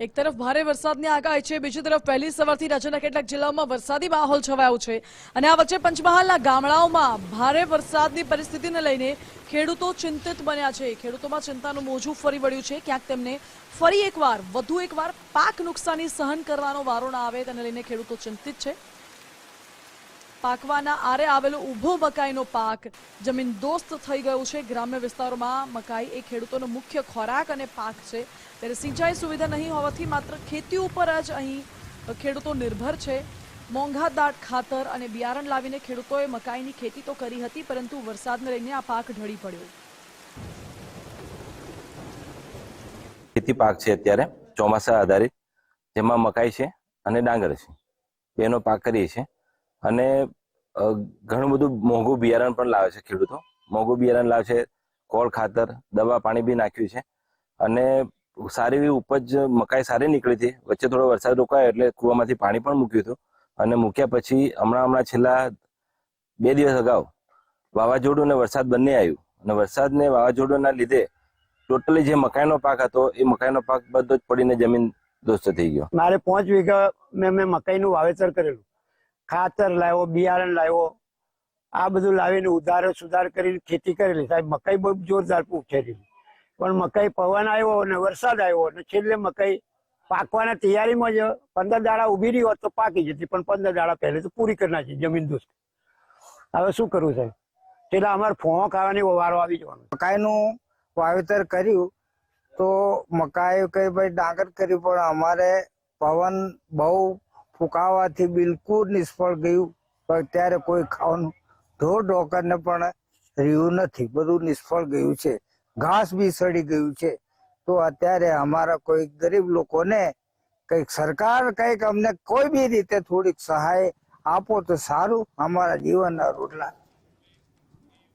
એક તરફ ભારે વરસાદની આગાહી છે, બીજી તરફ પહેલી સવારથી રાજ્યના કેટલાક જિલ્લાઓમાં વરસાદી માહોલ છવાયો છે અને આ વચ્ચે પંચમહાલના ગામડાઓમાં ભારે વરસાદની પરિસ્થિતિને લઈને ખેડૂતો ચિંતિત બન્યા છે. ખેડૂતોમાં ચિંતાનું મોજું ફરી વળ્યું છે. ક્યાંક તેમને ફરી એકવાર, વધુ એકવાર પાક નુકસાની સહન કરવાનો વારો ના આવે, તેને લઈને ખેડૂતો ચિંતિત છે. પાકવાના આરે આવેલો ઊભો મકાઈનો પાક. જમીન દોસ્ત થઈ ગયો છે. ગ્રામ્ય વિસ્તારોમાં મકાઈ એ ખેડૂતોનો મુખ્ય ખોરાક અને પાક છે. ત્યારે સિંચાઈ સુવિધા નહીં હોવાથી માત્ર ખેતી ઉપર જ અહીં ખેડૂતો નિર્ભર છે. મોંઘા દાટ ખાતર અને બિયારણ લાવીને ખેડૂતોએ મકાઈની ખેતી તો કરી હતી, પરંતુ વરસાદને લઈને આ પાક ઢળી પડ્યો. ખેતી પાક છે અત્યારે, ચોમાસા આધારિત, જેમાં મકાઈ છે અને ડાંગર છે. બેનો પાક કરીએ છીએ. અને ઘણું બધું મોંઘું બિયારણ પણ લાવે છે ખેડૂતો. મોંઘું બિયારણ લાવે છે, કોળ, ખાતર, દવા, પાણી બી નાખ્યું છે. અને સારી એવી ઉપજ, મકાઈ સારી નીકળી હતી. વચ્ચે થોડો વરસાદ રોકાયો એટલે કૂવામાંથી પાણી પણ મૂક્યું હતું. અને મૂક્યા પછી હમણાં હમણાં છેલ્લા બે દિવસ અગાઉ વાવાઝોડું અને વરસાદ બંને આવ્યું. અને વરસાદ ને વાવાઝોડાના લીધે ટોટલી જે મકાઈનો પાક હતો, એ મકાઈનો પાક બધો જ પડીને જમીન દોસ્ત થઈ ગયો. મારે પાંચ વીઘા મેં મેં મકાઈનું વાવેતર કરેલું. ખાતર લાવ્યો, બિયારણ લાવ્યો, આ બધું લાવીને ઉધારો સુધાર કરીને ખેતી કરેલી. સાહેબ, મકાઈ બહુ જોરદાર ઉછેરી પણ મકાઈ પવન આવ્યો અને વરસાદ આવ્યો અને છેલ્લે મકાઈ પાકવાના તૈયારીમાં જ પંદર દાડા ઊભી રહી હોત તો પાકી જતી, પણ પંદર દાડા પહેલે તો પૂરી કરી નાખી જમીન દોસ્ત. હવે શું કરવું સાહેબ? છેલ્લા અમારે ફોં ખાવાની વારો આવી જવાનો. મકાઈનું વાવેતર કર્યું તો મકાઈ કઈ ભાઈ ડાંગર કર્યું, પણ અમારે પવન બહુ ફૂંકાવાથી બિલકુલ નિષ્ફળ ગયું. પણ અત્યારે કોઈ ખાવાનું ઢોર ઢોકરને પણ રહ્યું નથી. બધું નિષ્ફળ ગયું છે. ઘાસ બી સડી ગયું છે. તો અત્યારે અમારા કોઈ ગરીબ લોકોને કંઈક સરકાર કંઈક અમને કોઈ બી રીતે થોડીક સહાય આપો તો સારું. અમારા જીવનના રોટલા